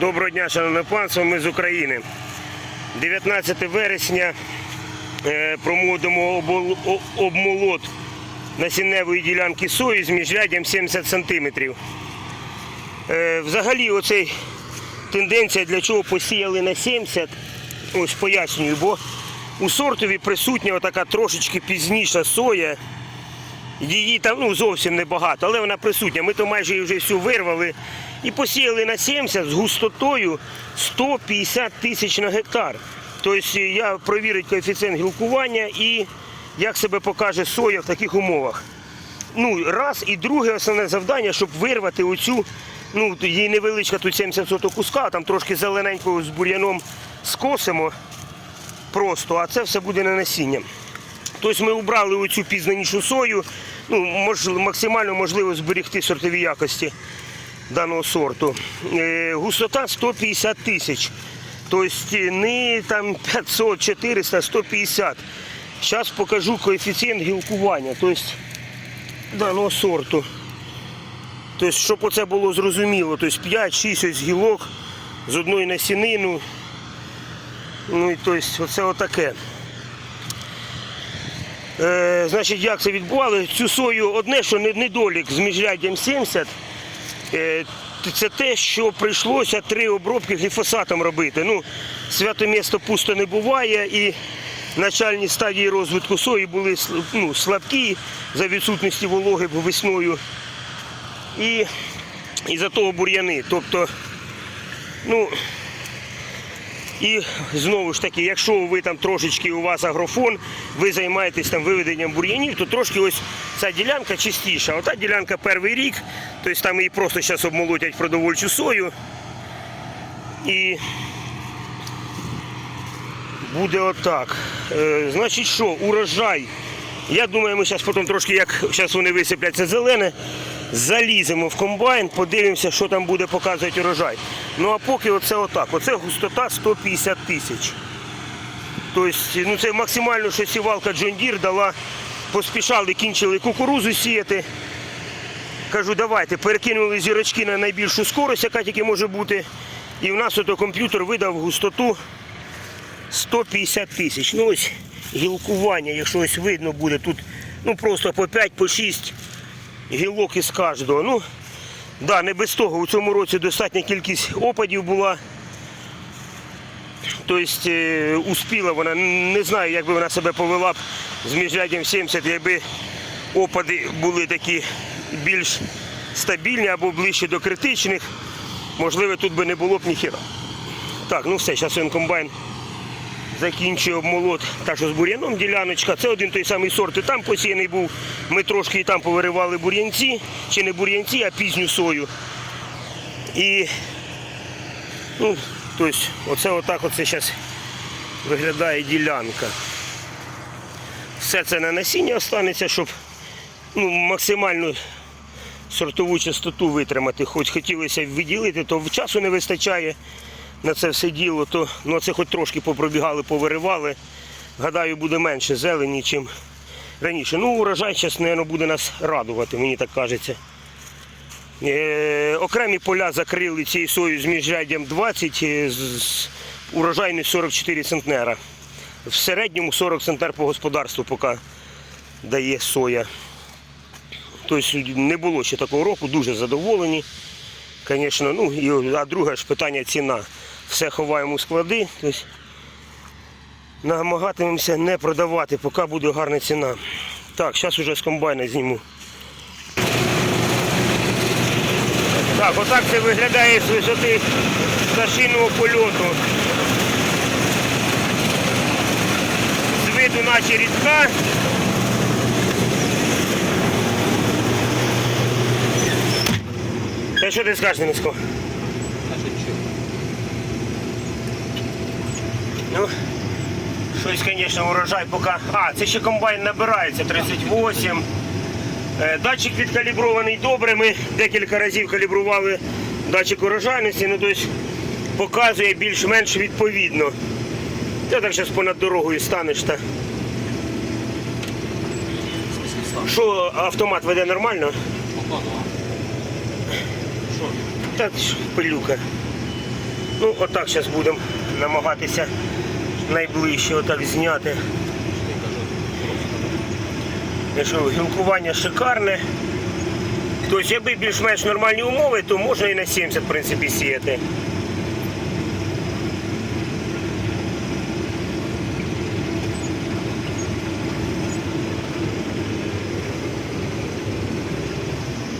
Доброго дня, шановне панство, ми з України. 19 вересня е, проводимо обмолот насінневої ділянки сої з міжряддям 70 см. Взагалі, оцей тенденція, для чого посіяли на 70, ось пояснюю, бо у сортові присутня така трошечки пізніша соя. Її там ну, зовсім небагато, але вона присутня. Ми то майже її вже всю вирвали і посіяли на 70 з густотою 150 тисяч на гектар. Тобто я провірить коефіцієнт гілкування і як себе покаже соя в таких умовах. Ну, раз і друге основне завдання, щоб вирвати оцю, ну, її невеличка тут 70 соток куска, там трошки зелененького з бур'яном скосимо просто, а це все буде на насіння. Тобто ми убрали оцю пізнанішу сою, ну, мож, максимально можливо зберегти сортові якості даного сорту. Е, густота 150 тисяч. Тобто не там 500, 400, 150. Зараз покажу коефіцієнт гілкування тобто, даного сорту. Тобто, щоб оце було зрозуміло, тобто 5-6 гілок з одної насінину. Ну і тобто, оце отаке. Е, значить, як це відбували? Цю сою одне, що недолік з міжряддям 70, е, це те, що прийшлося три обробки гліфосатом робити. Ну, свято місто пусто не буває і начальні стадії розвитку сої були ну, слабкі за відсутності вологи весною. І, і за того бур'яни. Тобто, ну, і знову ж таки, якщо ви там трошечки у вас агрофон, ви займаєтесь там виведенням бур'янів, то трошки ось ця ділянка чистіша. Ота ділянка перший рік, тобто там її просто зараз обмолотять продовольчу сою. І буде отак. Е, значить що, урожай. Я думаю, ми зараз потім трошки, як зараз вони висипляться зелене, заліземо в комбайн, подивимося, що там буде показувати урожай. Ну а поки оце отак. Оце густота 150 тисяч. Тобто, ну це максимально, що сівалка Deere дала. Поспішали, кінчили кукурузу сіяти. Кажу, давайте, перекинули зірочки на найбільшу скорость, яка тільки може бути. І в нас ото комп'ютер видав густоту 150 тисяч. Ну ось гілкування, якщо ось видно буде, тут ну просто по 5, по 6 гілок із кожного. Ну, да, не без того. У цьому році достатня кількість опадів була. Тобто е, успіла вона, не знаю, як би вона себе повела б з міжряддям 70, якби опади були такі більш стабільні або ближче до критичних, можливо, тут би не було б ніхіра. Так, ну все, зараз він комбайн закінчує обмолот. Так що з бур'яном діляночка. Це один той самий сорт. І там посіяний був. Ми трошки і там повиривали бур'янці, чи не бур'янці, а пізню сою. І ну, тобто, оце отак оце зараз виглядає ділянка. Все це на насіння останеться, щоб ну, максимальну сортову частоту витримати. Хоч хотілося б виділити, то часу не вистачає на це все діло, то ну, це хоч трошки попробігали, повиривали. Гадаю, буде менше зелені, ніж раніше. Ну, урожай зараз, мабуть, буде нас радувати, мені так кажеться. Е, окремі поля закрили цією сою з міжряддям 20, е, з, урожайність 44 центнера. В середньому 40 центнер по господарству поки дає соя. Тобто не було ще такого року, дуже задоволені. Звісно, ну, а друге ж питання ціна. Все ховаємо у склади. Тобто намагатимемося не продавати, поки буде гарна ціна. Так, зараз вже з комбайна зніму. Так, отак це виглядає з висоти пташиного польоту. З виду наче рідка. Та що ти скажеш, Дениско? Ну, щось, звісно, урожай поки. А, це ще комбайн набирається 38. Е, Датчик відкалібрований добре. Ми декілька разів калібрували датчик урожайності, ну тобто показує більш-менш відповідно. Ти так зараз понад дорогою станеш та. Що автомат веде нормально? Та пилюка. Ну, отак зараз будемо намагатися найближче отак зняти. Якщо гілкування шикарне. Тобто, якби більш-менш нормальні умови, то можна і на 70 в принципі сіяти.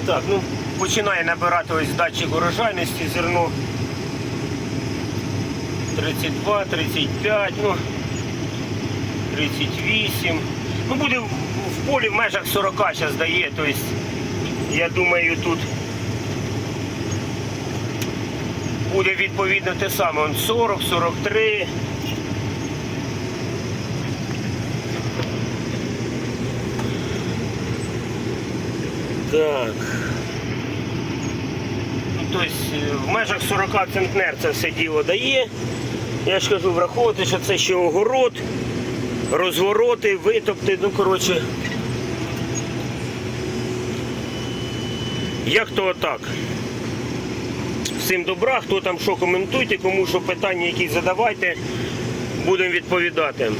Так, ну починає набирати ось датчик урожайності зерно. 32, 35, ну 38. Ну буде в, полі в межах 40 зараз дає, тобто я думаю тут буде відповідно те саме. Он 40, 43. Так. Тобто в межах 40 центнер це все діло дає. Я ж кажу, враховувати, що це ще огород, розвороти, витопти, ну коротше. Як то отак. Всім добра, хто там що коментуйте, кому що питання якісь задавайте, будемо відповідати.